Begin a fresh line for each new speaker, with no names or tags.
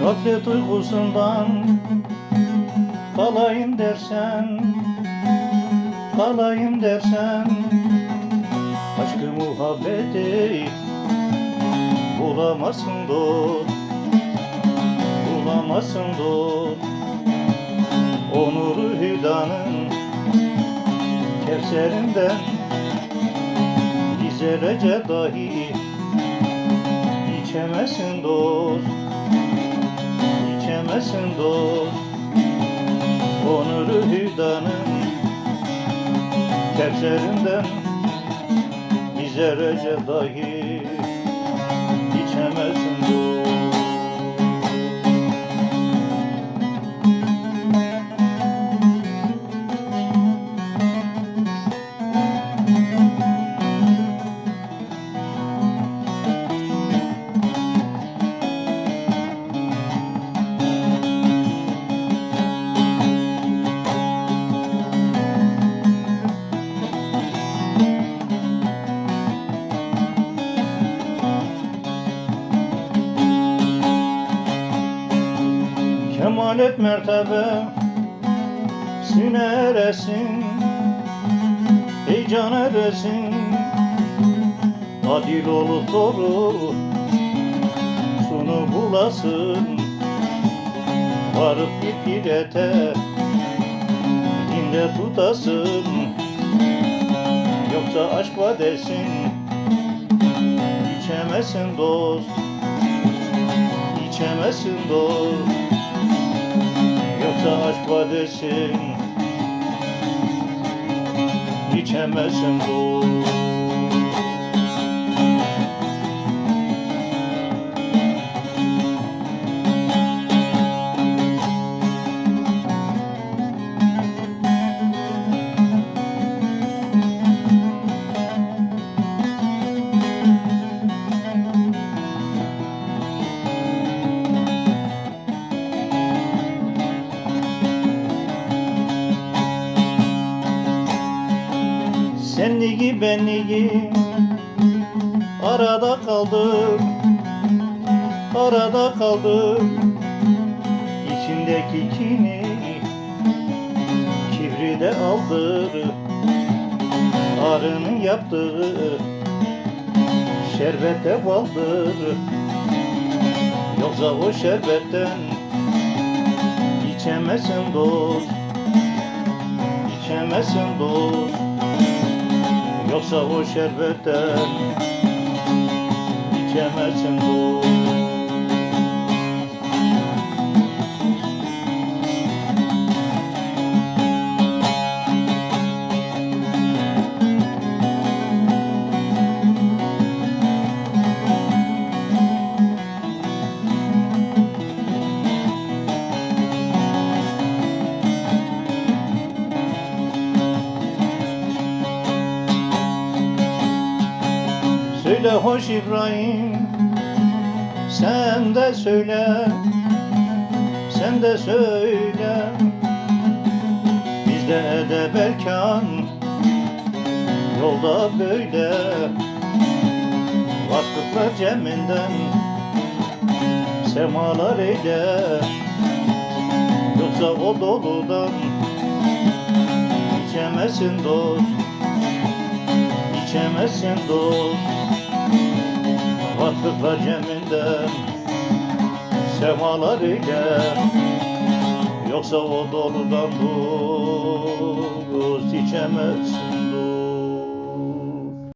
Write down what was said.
Gaflet uykusundan kalayım dersen Kalayım dersen. Aşkı muhabbeti Bulamazsın dost Bulamazsın dost. Onuru hüdanın Kevserinden Bir zerrece dahi İçemezsin dost İçemezsin dost Onuru hüdanın Kevserinden Bir zerrece dahi Kemalet mertebe Sineresin Heyecan eresin Adil olup doğru Sunu bulasın. Varıp bir pirete Dinde tutasın. Yoksa aşk vadesin İçemezsin dost İçemezsin dost aşk vadesin İçemezsin dost Senliği benliği Arada kaldık Arada kaldık İçindeki kini Kibri de aldır Arının yaptığı Şerbete baldır Yoksa o şerbetten İçemezsin dost İçemezsin dost Yoksa o şerbetten içemezsin bu Söyle hoş İbrahim Sen de söyle Sen de söyle. Bizde edeb erkan Yolda böyle. Vakıflar ceminden Semalar eyle. Yoksa o doludan İçemezsin dost İçemezsin dost Vakıflar ceminden Semalar ile Yoksa o doludan dost içemezsin